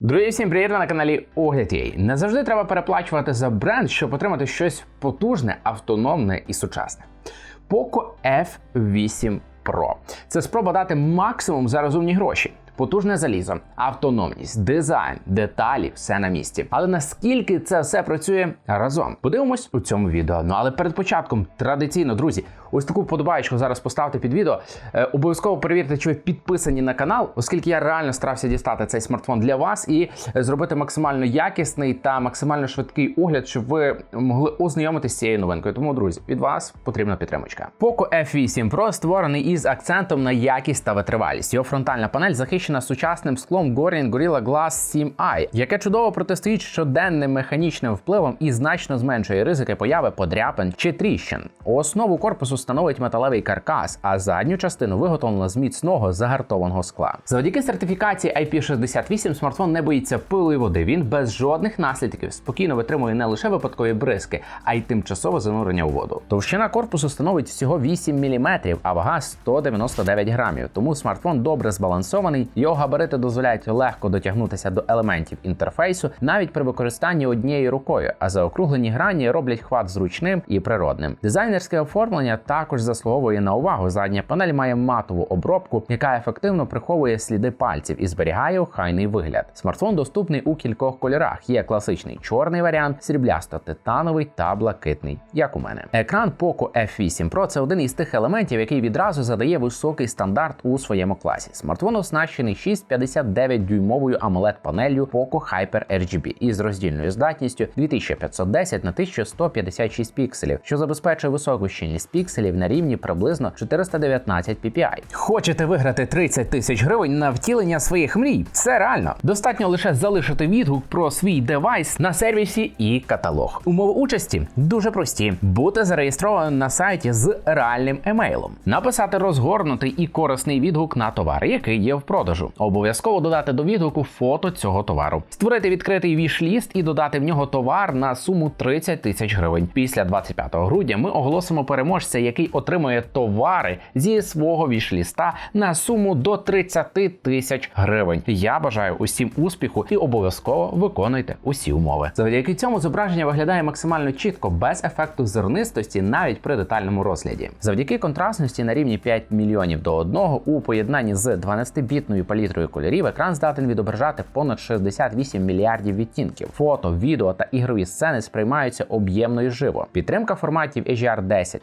Друзі, всім привіт! Ви на каналі Огляд.ua. Не завжди треба переплачувати за бренд, щоб отримати щось потужне, автономне і сучасне. Poco F8 Pro. Це спроба дати максимум за розумні гроші. Потужне залізо, автономність, дизайн, деталі, все на місці. Але наскільки це все працює разом? Подивимось у цьому відео. Ну але перед початком традиційно, друзі, ось таку вподобаєчку зараз поставте під відео. Е, обов'язково перевірте, чи ви підписані на канал, оскільки я реально старався дістати цей смартфон для вас і зробити максимально якісний та максимально швидкий огляд, щоб ви могли ознайомитися з цією новинкою. Тому, друзі, від вас потрібна підтримочка. Poco F8 Pro створений із акцентом на якість та витривалість. Його фронтальна панель захищена сучасним склом Gorilla Gorilla Glass 7i, яке чудово протистоїть щоденним механічним впливам і значно зменшує ризики появи подряпин чи тріщин. Основу корпусу становить металевий каркас, а задню частину виготовлено з міцного загартованого скла. Завдяки сертифікації IP68 смартфон не боїться пилу і води. Він без жодних наслідків спокійно витримує не лише випадкові бризки, а й тимчасове занурення у воду. Товщина корпусу становить всього 8 мм, а вага 199 грамів. Тому смартфон добре збалансований. Його габарити дозволяють легко дотягнутися до елементів інтерфейсу навіть при використанні однією рукою, а заокруглені грані роблять хват зручним і природним. Дизайнерське оформлення також заслуговує на увагу. Задня панель має матову обробку, яка ефективно приховує сліди пальців і зберігає охайний вигляд. Смартфон доступний у кількох кольорах. Є класичний чорний варіант, сріблясто-титановий та блакитний, як у мене. Екран Poco F8 Pro – це один із тих елементів, який відразу задає високий стандарт у своєму класі. Смартфон оснащений 6,59 дюймовою amoled панелью Poco Hyper RGB із роздільною здатністю 2510 на 1156 пікселів, що забезпечує високу щільність пікселів на рівні приблизно 419 ppi. Хочете виграти 30 тисяч гривень на втілення своїх мрій? Це реально. Достатньо лише залишити відгук про свій девайс на сервісі і каталог. Умови участі дуже прості: бути зареєстрованим на сайті з реальним емейлом, написати розгорнутий і корисний відгук на товар, який є в продажу. Обов'язково додати до відгуку фото цього товару, створити відкритий віш-ліст і додати в нього товар на суму 30 тисяч гривень. Після 25 грудня ми оголосимо переможця, який отримує товари зі свого віш-ліста на суму до 30 тисяч гривень. Я бажаю усім успіху і обов'язково виконуйте усі умови. Завдяки цьому зображення виглядає максимально чітко, без ефекту зернистості, навіть при детальному розгляді. Завдяки контрастності на рівні 5 мільйонів до 1 у поєднанні з 12-бітною палітрою кольорів екран здатен відображати понад 68 мільярдів відтінків. Фото, відео та ігрові сцени сприймаються об'ємно і живо. Підтримка форматів HDR10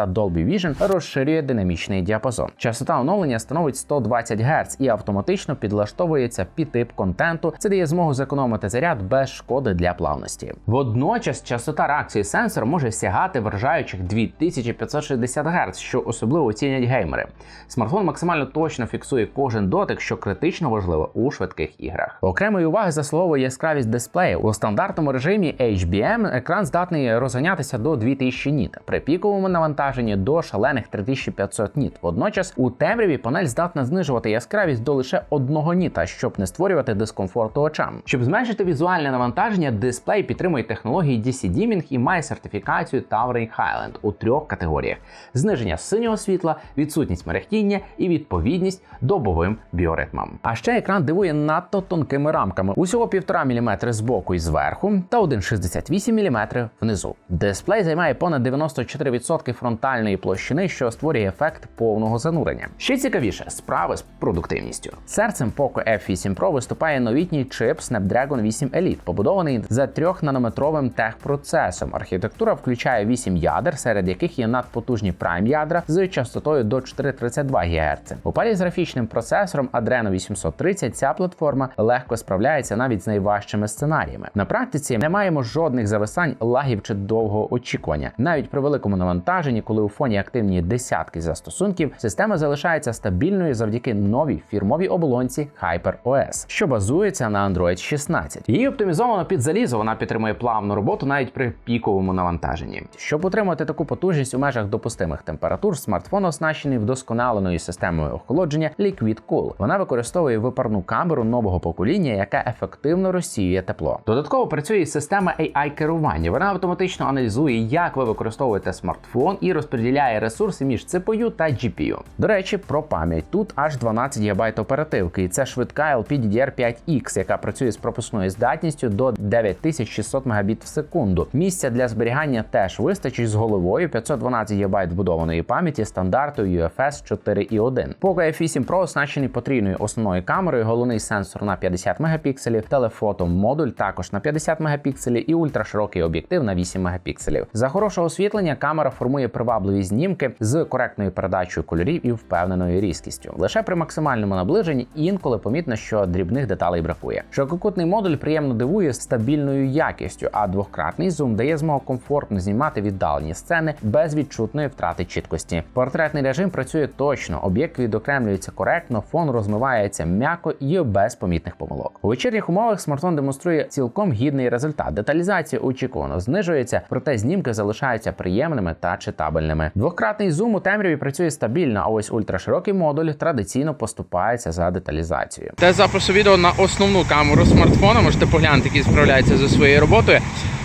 та Dolby Vision розширює динамічний діапазон. Частота оновлення становить 120 Гц і автоматично підлаштовується під тип контенту. Це дає змогу зекономити заряд без шкоди для плавності. Водночас частота реакції сенсора може сягати вражаючих 2560 Гц, що особливо оцінять геймери. Смартфон максимально точно фіксує кожен дотик, що критично важливо у швидких іграх. Окремої уваги заслуговує яскравість дисплею. У стандартному режимі HBM екран здатний розганятися до 2000 ніт, при піковому навантаженні до шалених 3500 ніт. Водночас у темряві панель здатна знижувати яскравість до лише 1 ніта, щоб не створювати дискомфорту очам. Щоб зменшити візуальне навантаження, дисплей підтримує технології DC Dimming і має сертифікацію Towering Highland у трьох категоріях: зниження синього світла, відсутність мерехтіння і відповідність добовим біоритмам. А ще екран дивує надто тонкими рамками, усього 1,5 мм боку і зверху, та 1,68 мм внизу. Дисплей займає понад 94% фронтальної площини, що створює ефект повного занурення. Ще цікавіше справи з продуктивністю. Серцем Poco F8 Pro виступає новітній чип Snapdragon 8 Elite, побудований за 3-нанометровим техпроцесом. Архітектура включає 8 ядер, серед яких є надпотужні прайм ядра з частотою до 432 ГГц. У парі з графічним процесором Adreno 830 ця платформа легко справляється навіть з найважчими сценаріями. На практиці не маємо жодних зависань, лагів чи довгого очікування. Навіть при великому навантаженні, коли у фоні активні десятки застосунків, система залишається стабільною завдяки новій фірмовій оболонці HyperOS, що базується на Android 16. Її оптимізовано під залізо, вона підтримує плавну роботу навіть при піковому навантаженні. Щоб утримати таку потужність у межах допустимих температур, смартфон оснащений вдосконаленою системою охолодження Liquid Cool. Вона використовує випарну камеру нового покоління, яка ефективно розсіює тепло. Додатково працює система AI керування. Вона автоматично аналізує, як ви використовуєте смартфон і і розподіляє ресурси між CPU та GPU. До речі, про пам'ять тут аж 12 ГБ оперативки, і це швидка LPDDR5X, яка працює з пропускною здатністю до 9600 Мбіт в секунду. Місця для зберігання теж вистачить з головою 512 ГБ вбудованої пам'яті стандарту UFS 4.1. Poco F8 Pro оснащений потрійною основною камерою, головний сенсор на 50 мегапікселів, телефото модуль також на 50 мегапікселів і ультраширокий об'єктив на 8 мегапікселів. За хорошого освітлення камера формує привабливі знімки з коректною передачею кольорів і впевненою різкістю. Лише при максимальному наближенні інколи помітно, що дрібних деталей бракує. Ширококутний модуль приємно дивує стабільною якістю, а двократний зум дає змогу комфортно знімати віддалені сцени без відчутної втрати чіткості. Портретний режим працює точно, об'єкт відокремлюється коректно, фон розмивається м'яко і без помітних помилок. У вечірніх умовах смартфон демонструє цілком гідний результат. Деталізація очікувано знижується, проте знімки залишаються приємними та читабельними. Двократний зум у темряві працює стабільно, а ось ультраширокий модуль традиційно поступається за деталізацією. Те запису відео на основну камеру смартфона. Можете поглянути, який справляється зі своєю роботою.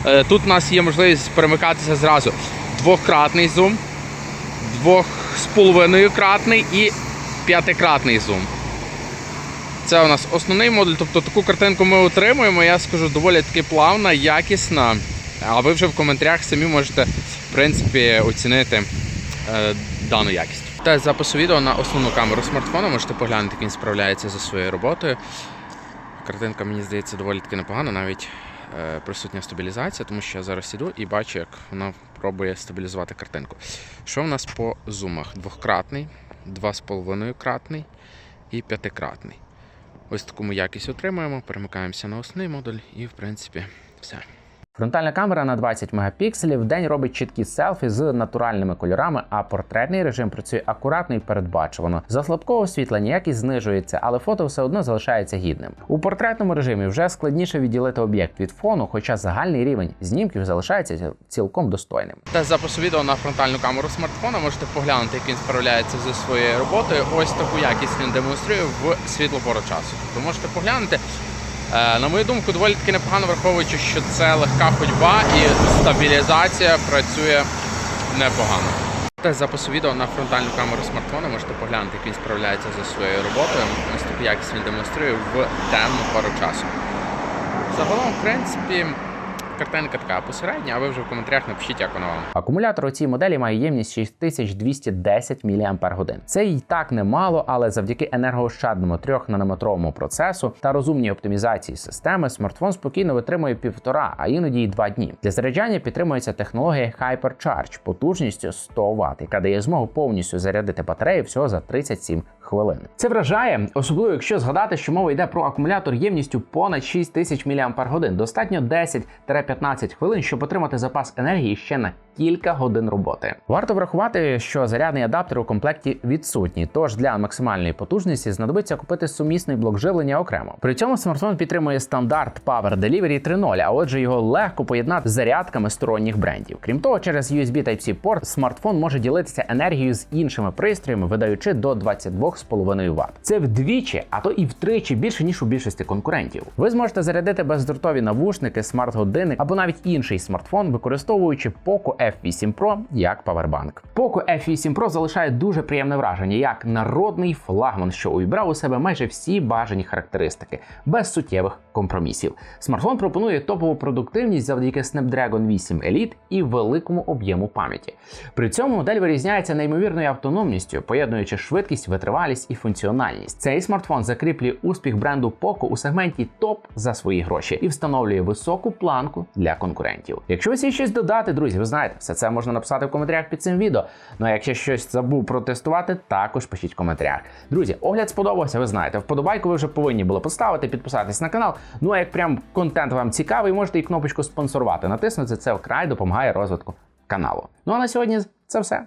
Е, Тут у нас є можливість перемикатися зразу двократний зум, двох з половиною кратний і п'ятикратний зум. Це у нас основний модуль, тобто таку картинку ми отримуємо. Я скажу доволі таки плавна, якісна. А ви вже в коментарях самі можете в принципі оцінити е, дану якість. Тест запису відео на основну камеру смартфона. Можете поглянути, як він справляється зі своєю роботою. Картинка, мені здається, доволі таки непогана, навіть е, присутня стабілізація, тому що я зараз іду і бачу, як вона пробує стабілізувати картинку. Що в нас по зумах? Двократний, два з половиною кратний і п'ятикратний. Ось таку ми якість отримуємо, перемикаємося на основний модуль і, в принципі, все. Фронтальна камера на 20 мегапікселів день робить чіткі селфі з натуральними кольорами, а портретний режим працює акуратно і передбачувано. За слабкого освітлення якість знижується, але фото все одно залишається гідним. У портретному режимі вже складніше відділити об'єкт від фону, хоча загальний рівень знімків залишається цілком достойним. Тест запису відео на фронтальну камеру смартфона можете поглянути, як він справляється зі своєю роботою. Ось таку якість він демонструє в світло пору часу. Тобто можете поглянути. Е, На мою думку, доволі таки непогано враховуючи, що це легка ходьба і стабілізація працює непогано. Тест запису відео на фронтальну камеру смартфона можете поглянути, як він справляється зі своєю роботою. Ось якість він демонструє в темну пару часу. Загалом, в принципі, картинка така посередня, а ви вже в коментарях напишіть, як вона вам. Акумулятор у цій моделі має ємність 6210 мАч. Це і так немало, але завдяки енергоощадному 3-нанометровому процесу та розумній оптимізації системи смартфон спокійно витримує півтора, а іноді й два дні. Для заряджання підтримується технологія Hypercharge потужністю 100 Вт, яка дає змогу повністю зарядити батарею всього за 37 хвилин. Це вражає, особливо якщо згадати, що мова йде про акумулятор ємністю понад 6000 мАч. Достатньо 10-15 хвилин, щоб отримати запас енергії ще на кілька годин роботи. Варто врахувати, що зарядний адаптер у комплекті відсутній, тож для максимальної потужності знадобиться купити сумісний блок живлення окремо. При цьому смартфон підтримує стандарт Power Delivery 3.0, а отже, його легко поєднати з зарядками сторонніх брендів. Крім того, через USB Type-C порт смартфон може ділитися енергією з іншими пристроями, видаючи до 22,5 Вт. Це вдвічі, а то і втричі більше ніж у більшості конкурентів. Ви зможете зарядити бездротові навушники, смарт-годинник або навіть інший смартфон, використовуючи Poco F8 Pro як павербанк. Poco F8 Pro залишає дуже приємне враження, як народний флагман, що увібрав у себе майже всі бажані характеристики, без суттєвих компромісів. Смартфон пропонує топову продуктивність завдяки Snapdragon 8 Elite і великому об'єму пам'яті. При цьому модель вирізняється неймовірною автономністю, поєднуючи швидкість, витривалість і функціональність. Цей смартфон закріплює успіх бренду Poco у сегменті топ за свої гроші і встановлює високу планку для конкурентів. Якщо ви щось додати, друзі, ви знаєте, все це можна написати в коментарях під цим відео. Ну а якщо щось забув протестувати, також пишіть в коментарях. Друзі, огляд сподобався, ви знаєте. Вподобайку ви вже повинні були поставити, підписатись на канал. Ну а як прям контент вам цікавий, можете і кнопочку спонсорувати. Натиснути це вкрай допомагає розвитку каналу. Ну а на сьогодні це все.